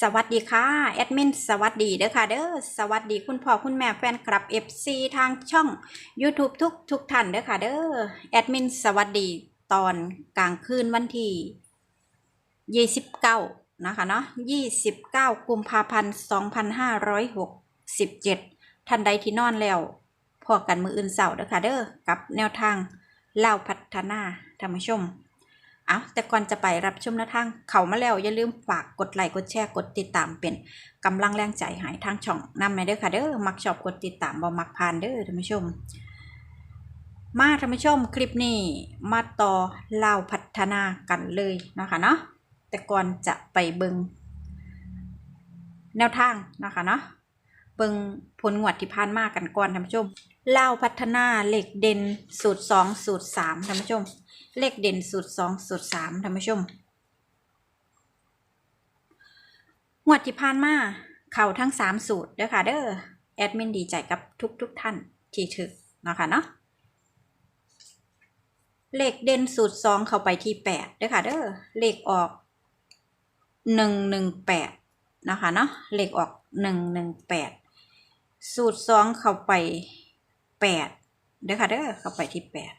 สวัสดีค่ะแอดมินสวัสดีเด้อค่ะเด้อสวัสดีคุณพ่อคุณแม่แฟนคลับ FC ทางช่อง YouTube ทุกทุกท่านเด้อค่ะเด้อแอดมินสวัสดีตอนกลางคืนวันที่29นะคะเนาะ29 กุมภาพันธ์ 2567 ท่านใดที่นอนแล้วพอกันมืออื่นเสาร์เด้อค่ะเด้อกับแนวทางเล่าพัฒนาธรรมชม เอาแต่ก่อนจะไปรับชมนวทางเขามาแล้วอย่าลืมฝากกดไลค์กดแชร์กดติดตามเป็นกำลังแรงใจใหายทางช่องนำมาเด้อค่ะเด้อมักชอบกดติดตามบ่มักผ่านเด้อท่านผู้ชม มาท่านผู้ชมคลิปนี้มาต่อเล่าพัฒนากันเลยนะคะเนาะแต่ก่อนจะไปเบิงแนวทางนะคะเนาะเบิงผลงวดที่ผ่านมากันก่อนท่านผู้ชมเล่าพัฒนาเหล็กเด่นสูตรสองสูตรสามท่านผู้ชม เลขเด่นสูตรสองสูตรสามท่านผู้ชมงวดที่ผ่านมาเข่าทั้งสามสูตรเด้อค่ะเด้อแอดมินดีใจกับทุกทุกท่านที่ถึกนะคะเนาะเลขเด่นสูตรสองเข้าไปที่แปดเด้อค่ะเด้อเลขออกหนึ่งหนึ่งแปดนะคะเนาะเลขออกหนึ่งหนึ่งแปดสูตรสองเข้าไปแปดเด้อค่ะเด้อเข้าไปที่แปด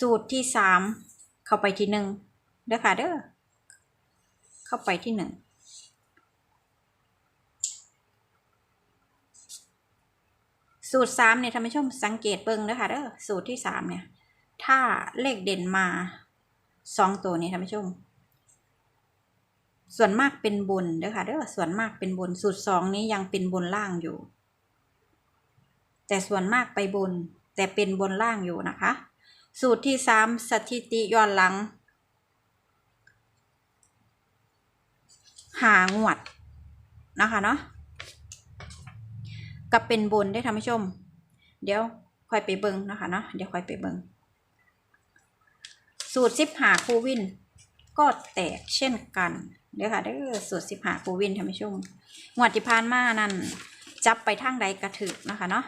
สูตรที่สามเข้าไปที่หนึ่งเด้อค่ะเด้อเข้าไปที่หนึ่งสูตรสามเนี่ยท่านผู้ชมสังเกตเบิ่งเด้อค่ะเด้อสูตรที่สามเนี่ย ถ้าเลขเด่นมาสองตัวนี้ท่านผู้ชม ส่วนมากเป็นบนเด้อค่ะเด้อส่วนมากเป็นบนสูตรสองนี้ยังเป็นบนล่างอยู่ แต่ส่วนมากไปบนแต่เป็นบนล่างอยู่นะคะ สูตรที่สามสถิติย้อนหลังหางวดนะคะเนาะกับเป็นบนได้ท่านผู้ชม เดี๋ยวค่อยไปเบิงนะคะเนาะเดี๋ยวค่อยไปเบิงสูตรสิบหาคูวิน ก็แตกเช่นกันเดี๋ยวค่ะเด้อสูตรสิบหาคูวินท่านผู้ชมงวดที่ผ่านมานั่นจับไปทางใดกระถึกนะคะเนาะ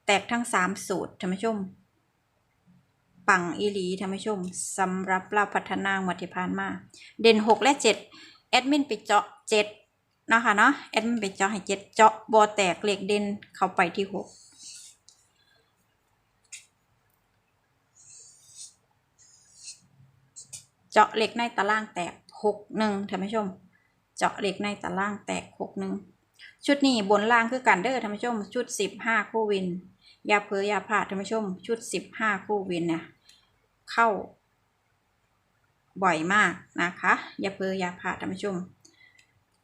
แต กทั้งสามสูตรท่านผู้ชม ปังอีหลีท่านผู้ชมสำหรับเราพัฒนางวัติพานมา เด่นหกและเจ็ดแอดมินไปเจาะเจ็ดนะคะเนาะแอดมินไปเจาะให้เจ็ดเจาะบอแตกเหล็กเด่นเข้าไปที่หกเจาะเหล็กในตารางแตกหกหนึ่งท่านผู้ชม เจาะเหล็กในตารางแตกหกหนึ่งชุดนี้บนล่างคือกันเด้อท่านผู้ชม ชุดสิบห้าคู่วิน อย่าเผลออย่าพลาดท่านผู้ชม ชุดสิบห้าคู่วินเนี่ยเข้า บ่อยมากนะคะ อย่าเผลออย่าพลาดท่านผู้ชม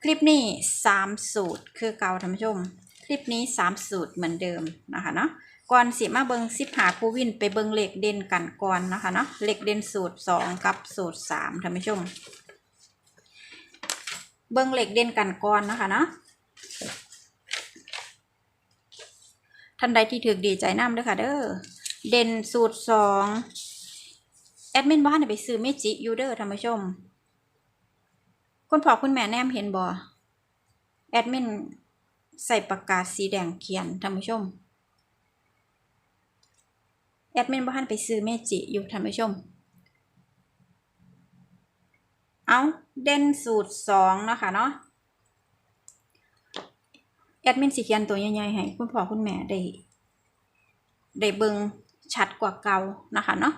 คลิปนี้สามสูตรคือเก่าท่านผู้ชม คลิปนี้สามสูตรเหมือนเดิมนะคะเนาะก่อนสิมาเบิงสิบหาคู่วินไปเบิงเหลขเด่นกันก่อนนะคะเนาะเหลขเด่นสูตรสองกับสูตรสามท่านผู้ชม เบิงเหลขเด่นกันก่อนนะคะเนาะ ท่านใดที่ถือดีใจน้ำเด้อค่ะเด้อเด่นสูตรสองแอดมินบ้านไปซื้อเมจิอยูเดอร์ท่านผู้ชม คุณพ่อคุณแม่แนมเห็นบ่แอดมินใส่ปากกาสีแดงเขียนท่านผู้ชม แอดมินบ้านไปซื้อเมจิอยู่ท่านผู้ชม เอาเด่นสูตรสองเนาะคะเนาะ ดมินสิเขียนตัวใหญ่ๆให้คุณพ่อคุณแม่ได้ได้เบิงชัดกว่าเก่านะคะเนาะ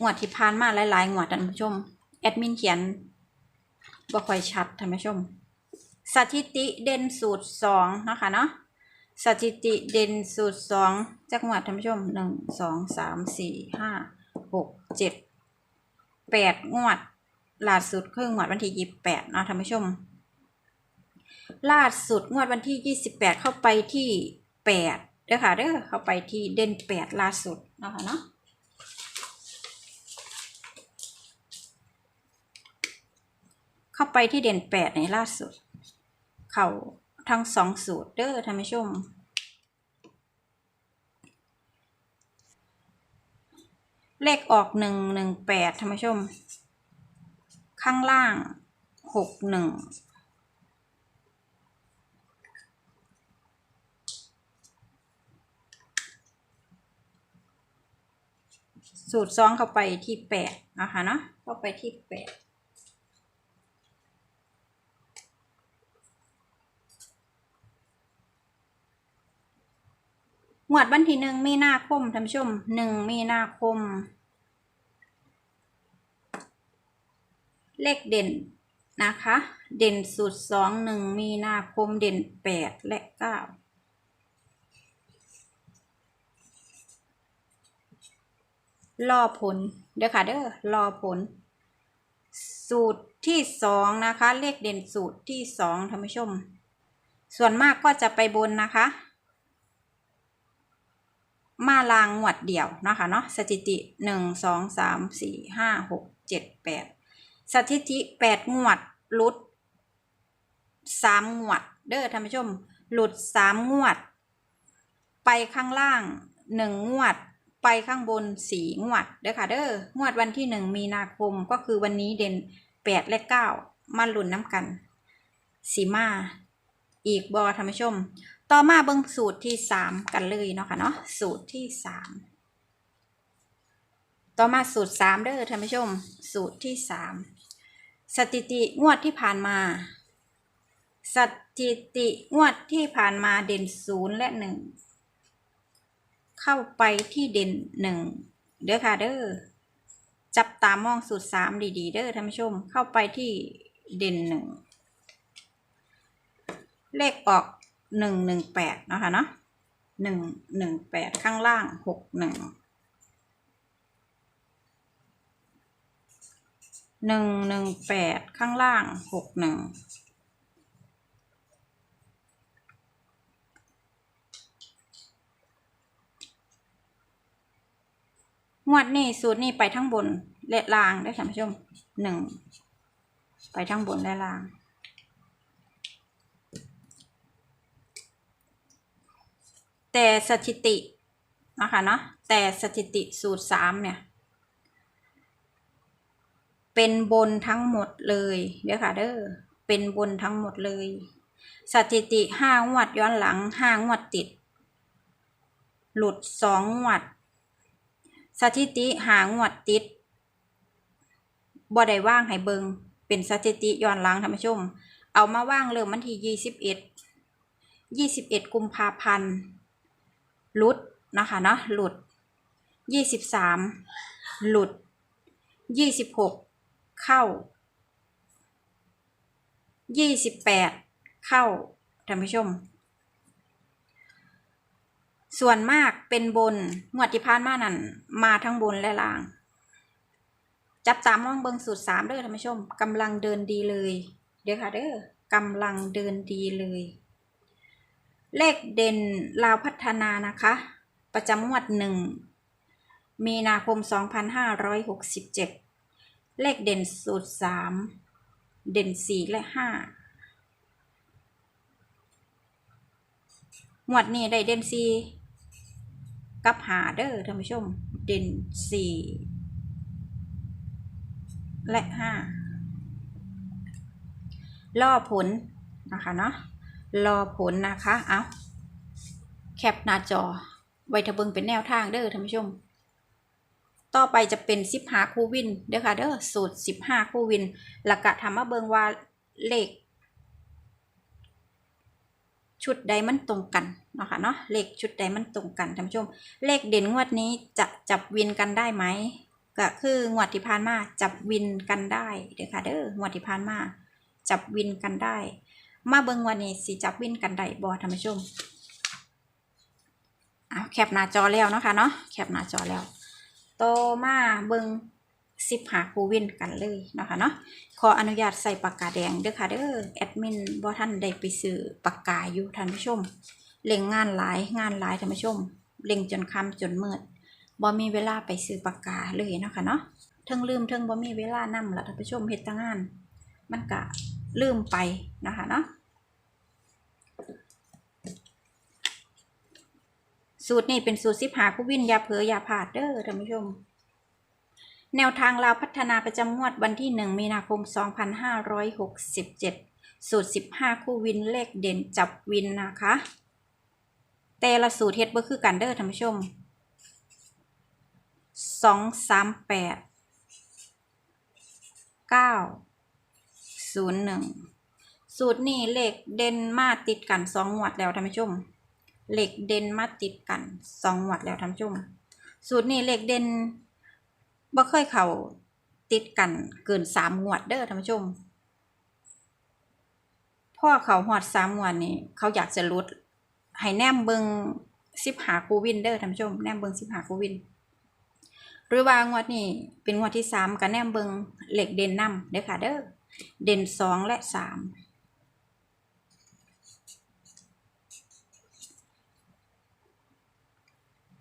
งวดที่ผ่านมาหลายๆงวดท่านผู้ชม แอดมินเขียนบ่ค่อยชัดท่านผู้ชม สถิติเด่นสูตรสองนะคะเนาะสถิติเด่นสูตรสองจากงวดท่านผู้ชมหนึ่งสองสามสี่ห้าหกเจ็ดแปดงวดล่าสุดคืองวดวันที่ยี่สิบแปดเนาะท่านผู้ชม ล่าสุดงวดวันที่ 28 เข้าไปที่8เด้อค่ะเด้อเข้าไปที่เด่น 8 ล่าสุดนะคะเนาะเข้าไปที่เด่น 8 ในล่าสุด เข่าทั้งสองสูตรเด้อท่านผู้ชมเลขออกหนึ่งหนึ่งแปดท่านผู้ชม ข้างล่างหกหนึ่ง สูตรสองเข้าไปที่แปดนะคะเนาะเข้าไปที่แปดงวดวันที่หนึ่งมีนาคมท่านผู้ชมหนึ่งมีนาคม เลขเด่นนะคะ เด่นสูตรสองหนึ่งมีนาคมเด่นแปดและเก้า รอผล เด้อค่ะเด้อรอผล สูตรที่สองนะคะ เลขเด่นสูตรที่สองท่านผู้ชม ส่วนมากก็จะไปบนนะคะ มาลางงวดเดี่ยวนะคะเนาะสถิติหนึ่งสองสามสี่ห้าหกเจ็ดแปดสถิติแปดงวดหลุดสามงวด เด้อท่านผู้ชม หลุดสามงวด ไปข้างล่างหนึ่งงวด ไปข้างบนสีงวดเด้อค่ะเด้องวดวันที่หนึ่งมีนาคมก็คือวันนี้เด่นแปดและเก้ามาหลุนน้ำกันสีมา อีกบอท่านผู้ชม ต่อมาเบิ่งสูตรที่สามกันเลยเนาะค่ะเนาะสูตรที่สามต่อมาสูตรสามเด้อท่านผู้ชม สูตรที่สามสถิติงวดที่ผ่านมาสถิติงวดที่ผ่านมาเด่นศูนย์และหนึ่ง เข้าไปที่เด่นหนึ่งเด้อค่ะเด้อจับตามองสูตรสามดีๆ เด้อท่านผู้ชม เข้าไปที่เด่นหนึ่งเลขออกหนึ่งหนึ่งแปดนะคะเนาะหนึ่งหนึ่งแปดข้างล่างหกหนึ่งหนึ่งหนึ่งแปดข้างล่างหกหนึ่ง งวดนี้สูตรนี้ไปทั้งบนและล่างได้อท่านผู้ชมหนึ่งไปทั้งบนและล่าง แต่สถิตินะคะเนาะแต่สถิติสูตรสามเนี่ย เป็นบนทั้งหมดเลยเด้อค่ะเด้อเป็นบนทั้งหมดเลย สถิติห้างวดย้อนหลังห้างวดติด หลุดสองงวด สถิติหางวดติดบ่ได้ว่างให้เบิงเป็นสถิติย้อนหลังท่านผู้ชม เอามาว่างเริ่มวันที่ยี่สิบเอ็ดยี่สิบเอ็ดกุมภาพันธ์ลุดนะคะเนาะหลุดยี่สิบสามหลุดยี่สิบหกเข้ายี่สิบแปดเข้าท่านผู้ชม ส่วนมากเป็นบนงวดที่ผ่านมานั่นมาทั้งบนและล่าง จับตามองเบิงสูตรสามเด้อท่านผู้ชมกำลังเดินดีเลย เด้อค่ะเด้อกำลังเดินดีเลย เลขเด่นลาวพัฒนานะคะ ประจำงวดหนึ่งมีนาคม 2567 เลขเด่นสูตรสามเด่นสี่และห้างวดนี้ได้เด่นสี่ กับหาเด้อท่านผู้ชม เด่นสี่และห้ารอผลนะคะเนาะรอผลนะคะเอาแคปหน้าจอ ไว้ทะเบิงเป็นแนวทางเด้อท่านผู้ชม ต่อไปจะเป็นสิบหาคู่วินเด้อค่ะเด้อสูตรสิบห้าคู่วินหลักกะทำมาเบิงว่าเลข ชุดใดมันตรงกันเนาะค่ะเนาะเลขชุดใดมันตรงกันท่านผู้ชม เลขเด่นงวดนี้จะจับวินกันได้ไหมก็คืองวดที่ผ่านมาจับวินกันได้เด้อค่ะเด้องวดที่ผ่านมาจับวินกันได้ มาเบิ่งวันนี้สิจับวินกันได้บ่ท่านผู้ชมเอาแคปหน้าจอแล้วเนาะค่ะเนาะแคปหน้าจอแล้วโตมาเบิ่ง สิบหาคูวินกันเลยนะคะเนาะขออนุญาตใส่ปากกาแดงเด้อค่ะเด้อแอดมินบ่ท่านได้ไปซื้อปากกาอยู่ท่านผู้ชมเล่งงานหลายงานหลายท่านผู้ชมเล่งจนค่ำจนมืดบ่มีเวลาไปซื้อปากกาเลยนะคะเนาะเทิงลืมเทิงบ่มีเวลานำละท่านผู้ชมเฮ็ดแต่งาน มันก็ลืมไปนะคะเนาะสูตรนี้เป็นสูตรสิบหาผู้วินยาเผลออยาผาดเด้อท่านผู้ชม แนวทางเราวพัฒนาประจำงวดวันที่ 1 มีนาคม 2567 สูตร 15 คู่วินเลขเด่นจับวินนะคะ แต่ละสูตรเฮ็ดบ่คือกันเด้อท่านผู้ชมสองสามแปดเก้าศูนย์หนึ่งสูตรนี้เลขเด่นมาติดกันสองวดแล้วท่านผู้ชม เลขเด่นมาติดกันสองงวดแล้วท่านผู้ชม สูตรนี้เลขเด่น บ่เคยเขาติดกันเกินสามงวดเด้อท่านผู้ชม พ่อเขาหอดสามงวดนี่เขาอยากจะลดให้แนมเบิงสิบหาคูวินเด้อท่านผู้ชมแนมเบิงสิบหาคูวิน หรือว่างวดนี้เป็นงวดที่สามกับแนมเบิงเหล็กเด่นนำเด้อค่ะเด้อเด่นสองและสาม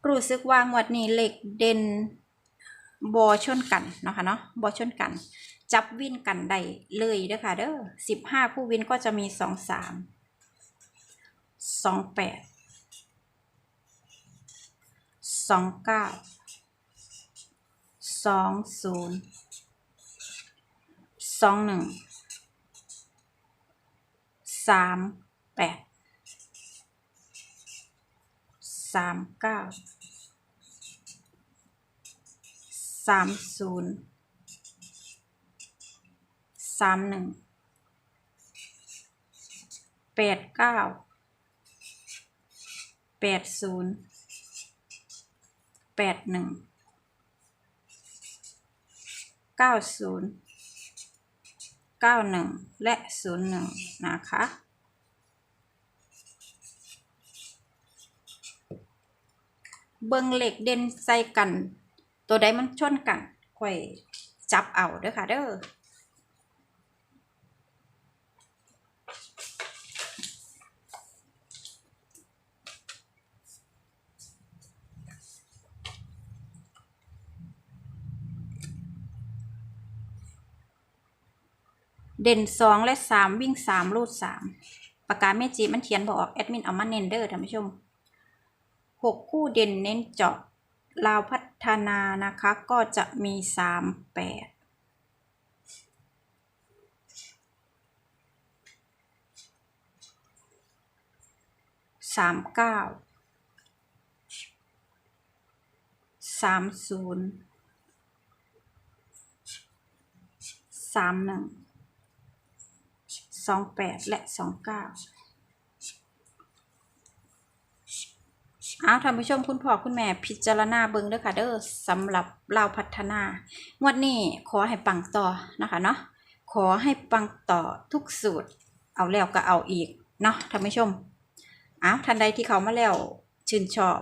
รู้สึกว่างวดนี้เหล็กเด่น บอชนกันเนาะค่ะเนาะบอชนกัน จับวินกันได้เลยเด้อค่ะเด้อสิบห้าผู้วินก็จะมีสองสามสองแปดสองเก้าสองศูนย์สองหนึ่งสามแปดสามเก้า สามศูนย์สามหนึ่งแปดเก้าแปดศูนย์แปดหนึ่งเก้าศูนย์เก้าหนึ่งและศูนย์หนึ่งนะคะเบิ่งเหล็กเด่นใส่กัน ตัวใดมันชนกันค่อยจับเอาเด้อค่ะเด้อเด่นสองและสามวิ่งสามรูดสามปากกาเมจิมันเขียนบออกแอดมินเอามาเน้นเด้อท่านผู้ชมหกคู่เด่นเน้นเจาะลาวพั ฒนานะคะ ก็จะมีสามแปดสามเก้าสามศูนย์สามหนึ่งสองแปดและสองเก้า เอาท่านผู้ชมคุณพ่อคุณแม่พิจารณาเบิ่งเด้อค่ะเด้อสำหรับเราพัฒนางวดนี้ขอให้ปังต่อนะคะเนาะขอให้ปังต่อทุกสูตร เอาแล้วก็เอาอีกเนาะท่านผู้ชมเอาท่านใดที่เขามาแล้วชื่นชอบ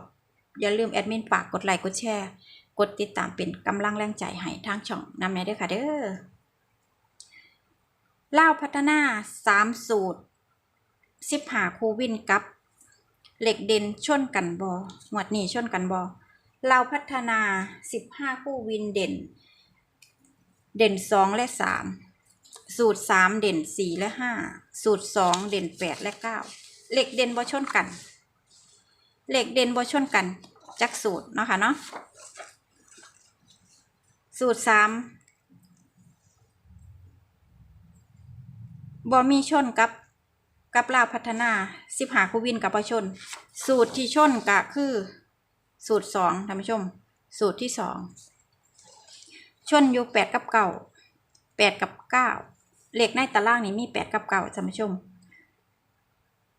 อย่าลืมแอดมินฝากกดไลค์กดแชร์ กดติดตามเป็นกำลังแรงใจให้ทางช่องนำแน่เด้อค่ะเด้อเล่าพัฒนาสามสูตรสิบหาคูวินกับ เหล็กเด่นชนกันบอหมวดนี้ชนกันบอเล่าพัฒนาสิบห้าคู่วินเด่น เด่นสองและสามสูตรสามเด่นสี่และห้าสูตรสองเด่นแปดและเก้าเหล็กเด่นบอชนกัน เหล็กเด่นบอชนกันจักสูตรเนาะค่ะเนาะสูตรสามบอมีชนกับ กับลาวพัฒนาสิบหาคูวินกับประชน สูตรที่ชนก็คือ สูตรสองท่านผู้ชม สูตรที่สองชนอยู่แปดกับเก้าแปดกับเก้าเลขในตารางนี้มีแปดกับเก้าท่านผู้ชม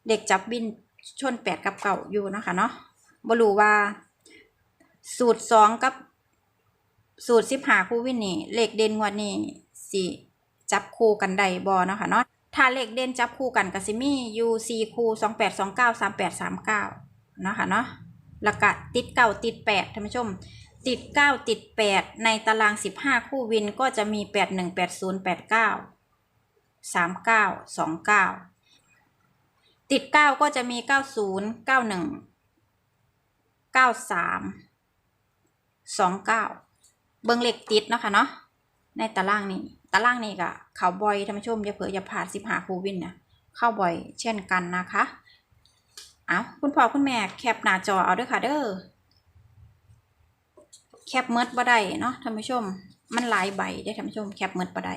เลขจับบินชนแปดกับเก้าอยู่นะคะเนาะบรูว่า สูตรสองกับ สูตรสิบหาคูวินนี่เลขเด่นงวดนี้สี่จับคู่กันได้บอเนาะค่ะเนาะ ถ้าเลขเด่นจับคู่กันก็สิมีอยู่สี่คู่สองแปดสองเก้าสามแปดสามเก้านะคะเนาะแล้วก็ติดเก้าติดแปดท่านผู้ชม ติดเก้าติดแปดในตารางสิบห้าคู่วินก็จะมีแปดหนึ่งแปดศูนย์แปดเก้าสามเก้าสองเก้าติดเก้าก็จะมีเก้าศูนย์เก้าหนึ่งเก้าสามสองเก้าเบิ้งเลขติดเนาะค่ะเนาะ ในตารางนี้ ตารางนี้ก็เข้าบ่อยท่านผู้ชมอย่าเผื่ออย่าผ่านสิบหาคูวินนะเข้าบ่อยเช่นกันนะคะ เอาคุณพ่อคุณแม่แคปหน้าจอเอาด้วยค่ะเด้อแคปเมิดบ่ได้เนาะท่านผู้ชม มันหลายใบได้ท่านผู้ชมแคปเมิดบ่ได้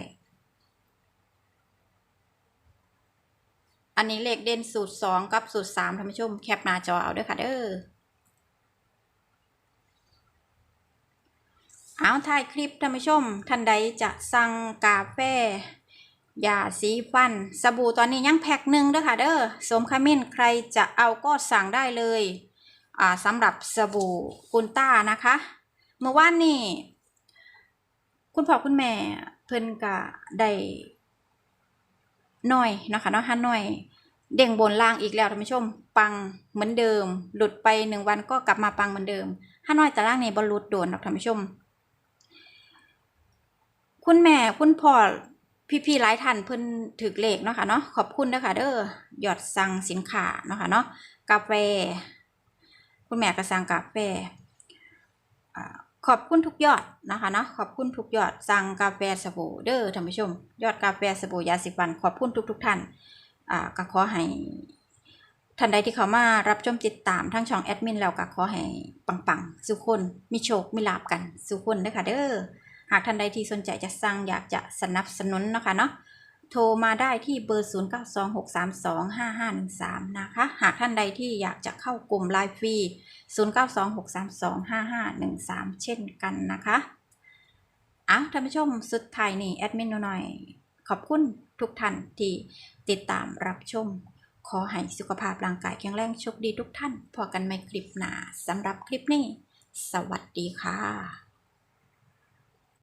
อันนี้เลขเด่นสูตรสองกับสูตรสามท่านผู้ชมแคปหน้าจอเอาด้วยค่ะเด้อ เอาถ่ายคลิปท่านผู้ชม ท่านใดจะสั่งกาแฟยาสีฟัน สบู่ตอนนี้ยังแพ็คหนึ่งเด้อค่ะเด้อสมคามินใครจะเอาก็สั่งได้เลยอ่าสำหรับสบู่กุนต้านะคะ เมื่อวานนี้คุณพ่อคุณแม่เพิ่นก็ได้หน่อยนะคะเนาะฮันหน่อย เด้งบนล่างอีกแล้วท่านผู้ชม ปังเหมือนเดิม หลุดไปหนึ่งวันก็กลับมาปังเหมือนเดิมฮันหน้อยแต่ล่างนี่บอลลุดโดนหรอกท่านผู้ชม คุณแม่คุณพ่อพี่ๆหลายท่านเพิ่นถือเลขเนาะค่ะเนาะขอบคุณนะคะเด้อยอดสั่งสินค้าเนาะค่ะเนาะกาแฟ คุณแม่ก็สั่งกาแฟขอบคุณทุกยอดนะคะเนาะขอบคุณทุกยอดสั่งกาแฟสบู่เด้อท่านผู้ชม ยอดกาแฟสบู่ยาสีฟัน ขอบคุณทุกๆท่านอ่าก็ขอให้ท่านใดที่เขามารับชมติดตามทั้งช่องแอดมินแล้วก็ขอให้ปังๆ สุขคนมีโชคมีลาบกัน สุขคนเด้อค่ะเด้อ หากท่านใดที่สนใจจะสั่งอยากจะสนับสนุนนะคะเนาะโทรมาได้ที่เบอร์ 0926325513 นะคะ หากท่านใดที่อยากจะเข้ากลุ่มไลฟ์ฟรี 0926325513 เช่นกันนะคะอ้าวท่านผู้ชมสุดท้ายนี่แอดมินหน่อย ขอบคุณทุกท่านที่ติดตามรับชม ขอให้สุขภาพร่างกายแข็งแรงโชคดีทุกท่าน พอกันไม่คลิปหน้าสำหรับคลิปนี้ สวัสดีค่ะ